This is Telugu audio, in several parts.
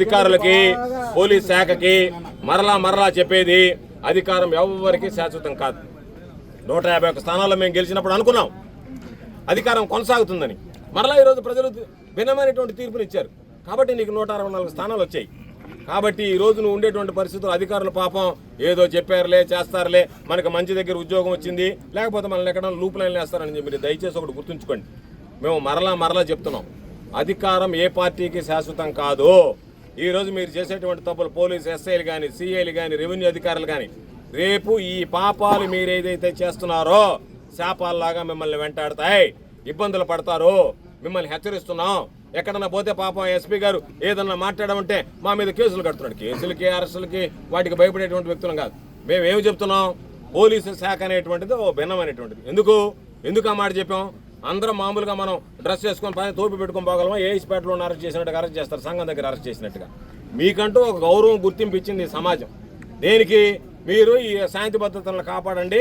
అధికారులకి పోలీస్ శాఖకి మరలా మరలా చెప్పేది అధికారం ఎవరికి శాశ్వతం కాదు. నూట యాభై ఒక్క స్థానాల్లో మేము గెలిచినప్పుడు అనుకున్నాం. అధికారం కొనసాగుతుందని. మరలా ఈరోజు ప్రజలు భిన్నమైనటువంటి తీర్పునిచ్చారు. కాబట్టి నీకు నూట అరవై నాలుగు స్థానాలు వచ్చాయి. కాబట్టి ఈ రోజు నువ్వు ఉండేటువంటి పరిస్థితులు అధికారులు పాపం ఏదో చెప్పారులే చేస్తారులే మనకి మంచి దగ్గర ఉద్యోగం వచ్చింది లేకపోతే మనల్ని ఎక్కడ లూప్ లైన్లు వేస్తారని చెప్పి దయచేసి ఒకటి గుర్తుంచుకోండి. మేము మరలా మరలా చెప్తున్నాం. అధికారం ఏ పార్టీకి శాశ్వతం కాదు ఈరోజు మీరు చేసేటువంటి తప్పులు పోలీస్ ఎస్ఐలు కానీ సిఐలు కానీ రెవెన్యూ అధికారులు కానీ రేపు ఈ పాపాలు మీరు ఏదైతే చేస్తున్నారో శాపాలలాగా మిమ్మల్ని వెంటాడతాయి. ఇబ్బందులు పడతారు. మిమ్మల్ని హెచ్చరిస్తున్నాం. ఎక్కడన్నా పోతే పాపం ఎస్పీ గారు ఏదన్నా మాట్లాడమంటే మా మీద కేసులు కడుతున్నాడు. కేసులకి అరెస్టులకి వాటికి భయపడేటువంటి వ్యక్తులం కాదు. మేము ఏమి చెప్తున్నాం? పోలీసు శాఖ అనేటువంటిది ఓ భిన్నమైనటువంటిది. ఎందుకు? ఎందుకు ఆ మాట చెప్పాం? అందరం మామూలుగా మనం డ్రెస్ వేసుకొని పైన తోపి పెట్టుకొని పోగలమా? ఏ ఇస్పేటలో అరెస్ట్ చేసినట్టుగా అరెస్ట్ చేస్తారు? సంఘం దగ్గర అరెస్ట్ చేసినట్టుగా. మీకంటూ ఒక గౌరవం గుర్తింపు ఇచ్చింది సమాజం. దేనికి? మీరు ఈ శాంతి భద్రతలను కాపాడండి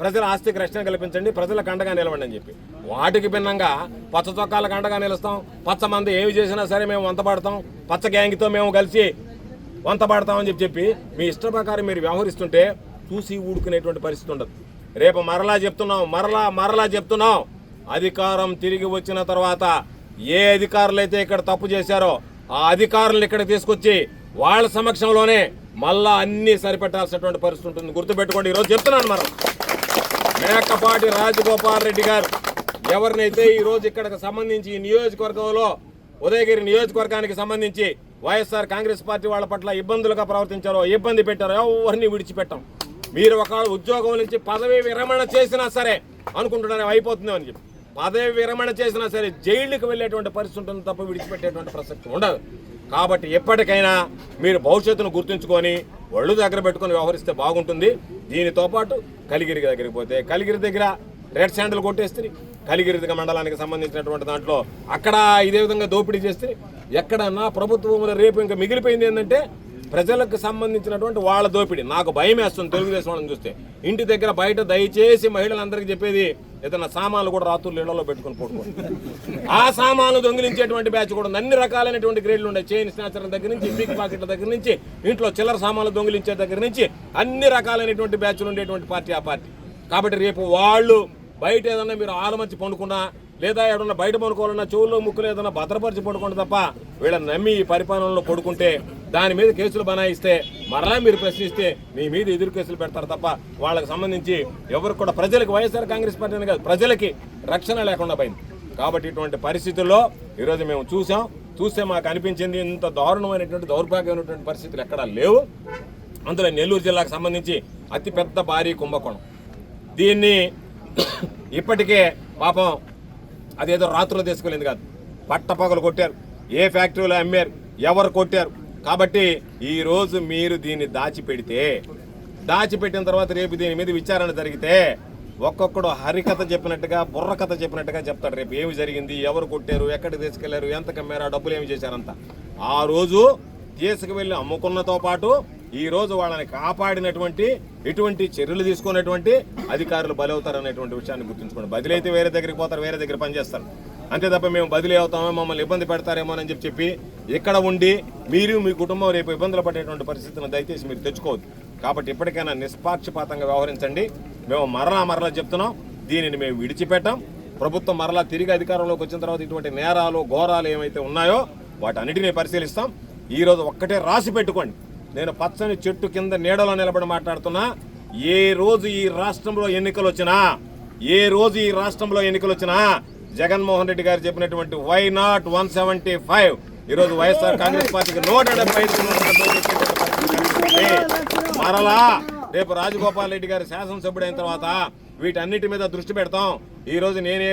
ప్రజల ఆస్తికి రక్షణ కల్పించండి ప్రజలకు అండగా నిలవండి అని చెప్పి. వాటికి భిన్నంగా పచ్చ చొక్కాలకు అండగా నిలుస్తాం. పచ్చ మంది ఏమి చేసినా సరే మేము వంతపడతాం పచ్చ గ్యాంగ్తో మేము కలిసి వంత పడతామని చెప్పి చెప్పి మీ ఇష్ట ప్రకారం మీరు వ్యవహరిస్తుంటే చూసి ఊడుకునేటువంటి పరిస్థితి ఉండదు. రేపు మరలా చెప్తున్నాం మరలా మరలా చెప్తున్నాం. అధికారం తిరిగి వచ్చిన తర్వాత ఏ అధికారులు అయితే ఇక్కడ తప్పు చేశారో ఆ అధికారులు ఇక్కడ తీసుకొచ్చి వాళ్ళ సమక్షంలోనే మళ్ళా అన్ని సరిపెట్టాల్సినటువంటి పరిస్థితి ఉంటుంది. గుర్తుపెట్టుకోండి. ఈరోజు చెప్తున్నాను మనం. మేకపాటి రాజగోపాల్ రెడ్డి గారు ఎవరినైతే ఈరోజు ఇక్కడికి సంబంధించి ఈ నియోజకవర్గంలో ఉదయగిరి నియోజకవర్గానికి సంబంధించి వైఎస్ఆర్ కాంగ్రెస్ పార్టీ వాళ్ళ పట్ల ఇబ్బందులుగా ప్రవర్తించారో ఇబ్బంది పెట్టారో ఎవరిని విడిచిపెట్టాం? మీరు ఒక ఉద్యోగం నుంచి పదవి విరమణ చేసినా సరే అనుకుంటున్నారు అయిపోతుందేమని చెప్పి. పదవి విరమణ చేసినా సరే జైలుకి వెళ్ళేటువంటి పరిస్థితి ఉంటుంది తప్ప విడిచిపెట్టేటువంటి ప్రసక్తి ఉండదు. కాబట్టి ఎప్పటికైనా మీరు భవిష్యత్తును గుర్తుంచుకొని ఒళ్ళు దగ్గర పెట్టుకొని వ్యవహరిస్తే బాగుంటుంది. దీనితో పాటు కలిగిరి దగ్గరికి పోతే కలిగిరి దగ్గర రెడ్ శాండల్ కొట్టేస్తే కలిగిరి మండలానికి సంబంధించినటువంటి దాంట్లో అక్కడ ఇదే విధంగా దోపిడీ చేస్తే ఎక్కడన్నా ప్రభుత్వంలో రేపు ఇంకా మిగిలిపోయింది ఏంటంటే ప్రజలకు సంబంధించినటువంటి వాళ్ళ దోపిడీ. నాకు భయం వేస్తుంది తెలుగుదేశం వాళ్ళని చూస్తే. ఇంటి దగ్గర బయట దయచేసి మహిళలందరికీ చెప్పేది ఏదైనా సామాన్లు కూడా రాత్రులు ఇళ్ళలో పెట్టుకొని పడుకోండి. ఆ సామాన్లు దొంగిలించేటువంటి బ్యాచ్ కూడా ఉంది. అన్ని రకాలైనటువంటి గ్రేడ్లు ఉన్నాయి. చైన్ స్నాచర్ దగ్గర నుంచి పిక్ పాకెట్ల దగ్గర నుంచి ఇంట్లో చిల్లర సామాన్లు దొంగిలించే దగ్గర నుంచి అన్ని రకాలైనటువంటి బ్యాచ్లు ఉండేటువంటి పార్టీ ఆ పార్టీ. కాబట్టి రేపు వాళ్ళు బయట ఏదన్నా మీరు ఆలమర్చి పండుకున్నా లేదా ఏదన్నా బయట పడుకోవాలన్నా చెవుల్లో ముక్కులు ఏదన్నా భద్రపరిచి పడుకోండి తప్ప వీళ్ళని నమ్మి ఈ పరిపాలనలో పడుకుంటే దాని మీద కేసులు బనాయిస్తే మరలా మీరు ప్రశ్నిస్తే మీ మీద ఎదురు కేసులు పెడతారు తప్ప వాళ్ళకి సంబంధించి ఎవరు కూడా ప్రజలకు వైఎస్ఆర్ కాంగ్రెస్ పార్టీని కాదు ప్రజలకి రక్షణ లేకుండా పోయింది. కాబట్టి ఇటువంటి పరిస్థితుల్లో ఈరోజు మేము చూసాం. చూస్తే మాకు అనిపించింది ఇంత దారుణమైనటువంటి దౌర్భాగ్యమైనటువంటి పరిస్థితులు ఎక్కడా లేవు. అందులో నెల్లూరు జిల్లాకు సంబంధించి అతిపెద్ద భారీ కుంభకోణం. దీన్ని ఇప్పటికే పాపం అదేదో రాత్రులు తీసుకెళ్ళింది కాదు. పట్టపగలు కొట్టారు. ఏ ఫ్యాక్టరీలో అమ్మారు? ఎవరు కొట్టారు? కాబట్టి ఈరోజు మీరు దీన్ని దాచిపెడితే దాచిపెట్టిన తర్వాత రేపు దీని మీద విచారణ జరిగితే ఒక్కొక్కడు హరికథ చెప్పినట్టుగా బుర్ర కథ చెప్పినట్టుగా చెప్తాడు. రేపు ఏమి జరిగింది ఎవరు కొట్టారు ఎక్కడికి తీసుకెళ్ళారు ఎంత కమ్మారు ఆ డబ్బులు ఏమి చేశారంత. ఆ రోజు తీసుకువెళ్ళి అమ్ముకున్నతో పాటు ఈ రోజు వాళ్ళని కాపాడినటువంటి ఎటువంటి చర్యలు తీసుకున్నటువంటి అధికారులు బలవుతారు అనేటువంటి విషయాన్ని గుర్తుంచుకోండి. బదిలైతే వేరే దగ్గరికి పోతారు వేరే దగ్గర పనిచేస్తారు. అంతే తప్ప మేము బదిలీ అవుతామో మమ్మల్ని ఇబ్బంది పెడతారేమో అని చెప్పి చెప్పి ఇక్కడ ఉండి మీరు మీ కుటుంబం రేపు ఇబ్బందులు పడేటువంటి పరిస్థితిని దయచేసి మీరు తెచ్చుకోవద్దు. కాబట్టి ఇప్పటికైనా నిష్పాక్షపాతంగా వ్యవహరించండి. మేము మరలా మరలా చెప్తున్నాం దీనిని మేము విడిచిపెట్టాం. ప్రభుత్వం మరలా తిరిగి అధికారంలోకి వచ్చిన తర్వాత ఇటువంటి నేరాలు ఘోరాలు ఏమైతే ఉన్నాయో వాటన్నిటిని పరిశీలిస్తాం. ఈరోజు ఒక్కటే రాసి పెట్టుకోండి. నేను పచ్చని చెట్టు కింద నీడలో నిలబడి మాట్లాడుతున్నా. ఏ రోజు ఈ రాష్ట్రంలో ఎన్నికలు వచ్చినా ఏ రోజు ఈ రాష్ట్రంలో ఎన్నికలు వచ్చినా జగన్మోహన్ రెడ్డి గారు చెప్పినటువంటి why not one seventy five ఈరోజు వైఎస్ఆర్ కాంగ్రెస్ పార్టీకి నూట డెబ్బై మరలా రేపు రాజగోపాల్ రెడ్డి గారు శాసనసభ్యుడైన తర్వాత వీటన్నిటి మీద దృష్టి పెడతాం. ఈ రోజు నేనే